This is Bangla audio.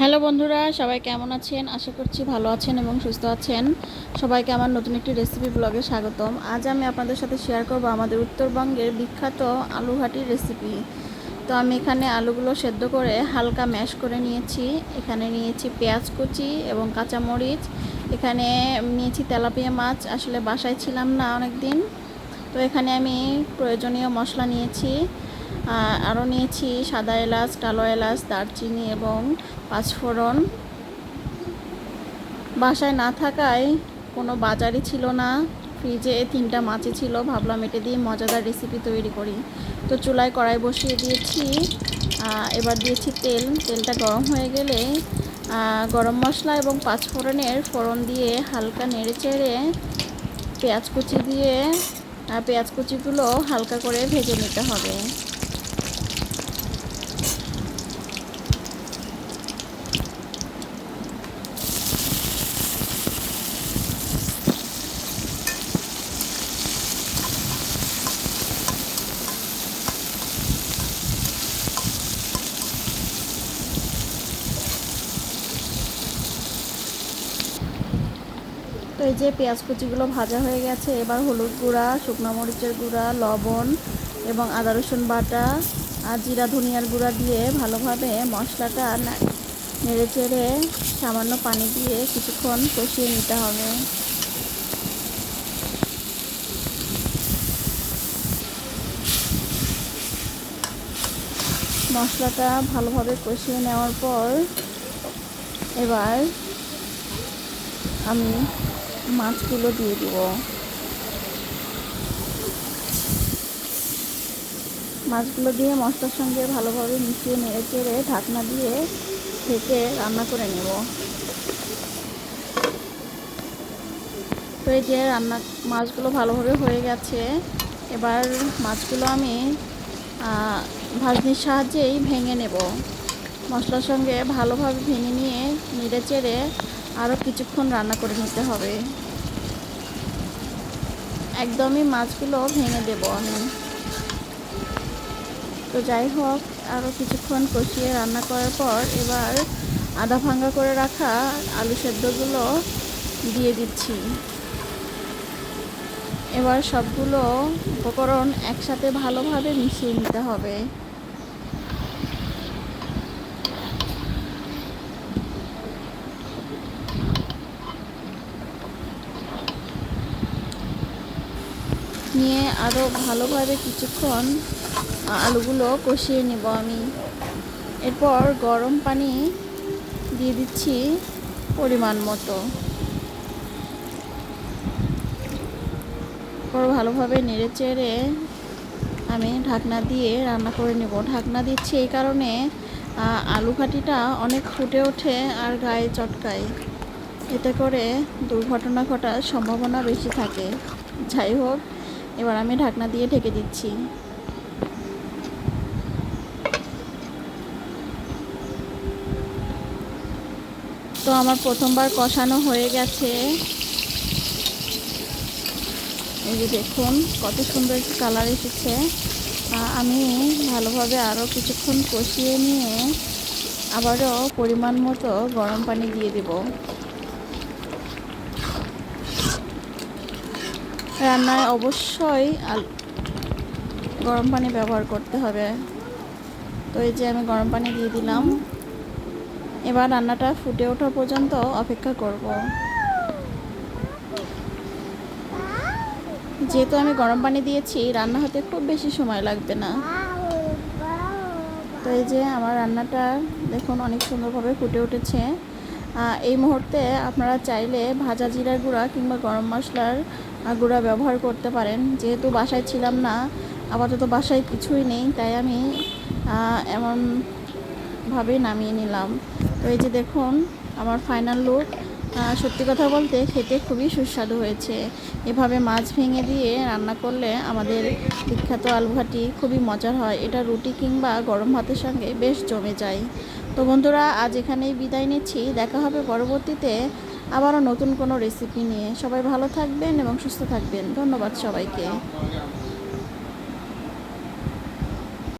হ্যালো বন্ধুরা, সবাই কেমন আছেন? আশা করছি ভালো আছেন এবং সুস্থ আছেন। সবাইকে আমার নতুন একটি রেসিপি ব্লগে স্বাগতম। আজ আমি আপনাদের সাথে শেয়ার করব আমাদের উত্তরবঙ্গের বিখ্যাত আলু ঘাটির রেসিপি তো আমি এখানে আলুগুলো সেদ্ধ করে হালকা ম্যাশ করে নিয়েছি। এখানে নিয়েছি পেঁয়াজ কুচি এবং কাঁচামরিচ। এখানে নিয়েছি তেলাপিয়া মাছ। আসলে বাসায় ছিলাম না অনেক দিন তো এখানে আমি প্রয়োজনীয় মশলা নিয়েছি। আরও নিয়েছি সাদা এলাচ, কালো এলাচ, দারচিনি এবং পাঁচফোড়ন। বাসায় না থাকায় কোনো বাজারই ছিল না। ফ্রিজে তিনটা মাছই ছিল। ভাবলাম এটা দিয়ে মজাদার রেসিপি তৈরি করি। তো চুলায় কড়াই বসিয়ে দিয়েছি। এবার দিয়েছি তেল। তেলটা গরম হয়ে গেলে গরম মশলা এবং পাঁচফোড়নের ফোড়ন দিয়ে হালকা নেড়ে চেড়ে পেঁয়াজ কুচি দিয়ে পেঁয়াজ কুচিগুলো হালকা করে ভেজে নিতে হবে। তো এই যে পেঁয়াজ কুচিগুলো ভাজা হয়ে গেছে, এবার হলুদ গুঁড়া, শুকনো মরিচের গুঁড়া, লবণ এবং আদা রসুন বাটা আর জিরা ধনিয়ার গুঁড়া দিয়ে ভালোভাবে মশলাটা নেড়ে চেড়ে সামান্য পানি দিয়ে কিছুক্ষণ কষিয়ে নিতে হবে। মশলাটা ভালোভাবে কষিয়ে নেওয়ার পর এবার আমি মাছগুলো দিয়ে দিব। মাছগুলো দিয়ে মশলার সঙ্গে ভালোভাবে মিশিয়ে নেড়ে চেড়ে ঢাকনা দিয়ে ঢেকে রান্না করে নেব। তো এই যে রান্না, মাছগুলো ভালোভাবে হয়ে গেছে। এবার মাছগুলো আমি ভাজনির সাহায্যেই ভেঙে নেব। মশলার সঙ্গে ভালোভাবে ভেঙে নিয়ে নেড়ে চেড়ে আরও কিছুক্ষণ রান্না করে নিতে হবে। একদমই মাছগুলো ভেঙে দেব আমি। তো যাই হোক আরও কিছুক্ষণ কষিয়ে রান্না করার পর এবার আদা ভাঙ্গা করে রাখা আলু সেদ্ধগুলো দিয়ে দিচ্ছি। এবার সবগুলো উপকরণ একসাথে ভালোভাবে মিশিয়ে নিতে হবে। নিয়ে আরও ভালোভাবে কিছুক্ষণ আলুগুলো কষিয়ে নেব আমি। এরপর গরম পানি দিয়ে দিচ্ছি পরিমাণ মতো। ভালোভাবে নেড়ে চেড়ে আমি ঢাকনা দিয়ে রান্না করে নেব। ঢাকনা দিচ্ছি এই কারণে আলু ঘাটিটা অনেক ফুটে ওঠে আর গায়ে চটকায়। এতে করে দুর্ঘটনা ঘটার সম্ভাবনা বেশি থাকে। যাই হোক এবার আমি ঢাকনা দিয়ে ঢেকে দিচ্ছি। তো আমার প্রথমবার কষানো হয়ে গেছে। এই যে দেখুন, কত সুন্দর একটি কালার এসেছে। আমি ভালোভাবে আরও কিছুক্ষণ কষিয়ে নিয়ে আবারও পরিমাণ মতো গরম পানি দিয়ে দেব। রান্নায় অবশ্যই গরম পানি ব্যবহার করতে হবে। তো এই যে আমি গরম পানি দিয়ে দিলাম। এবার রান্নাটা ফুটে ওঠা পর্যন্ত অপেক্ষা করব। যেহেতু আমি গরম পানি দিয়েছি, রান্না হতে খুব বেশি সময় লাগবে না। তো এই যে আমার রান্নাটা দেখুন অনেক সুন্দরভাবে ফুটে উঠেছে। এই মুহূর্তে আপনারা চাইলে ভাজা জিরার গুঁড়া কিংবা গরম মশলার গুঁড়া ব্যবহার করতে পারেন। যেহেতু বাসায় ছিলাম না, আপাতত বাসায় কিছুই নেই, তাই আমি এমনভাবে নামিয়ে নিলাম। তো এই যে দেখুন, আমার ফাইনাল লুক সত্যি কথা বলতে খেতে খুবই সুস্বাদু হয়েছে। এভাবে মাছ ভেঙে দিয়ে রান্না করলে আমাদের বিখ্যাত আলুঘাটি খুবই মজার হয়। এটা রুটি কিংবা গরম ভাতের সঙ্গে বেশ জমে যায়। তো বন্ধুরা, আজ এখানেই বিদায় নিচ্ছি। দেখা হবে পরবর্তীতে আবারও নতুন কোনো রেসিপি নিয়ে। সবাই ভালো থাকবেন এবং সুস্থ থাকবেন। ধন্যবাদ সবাইকে।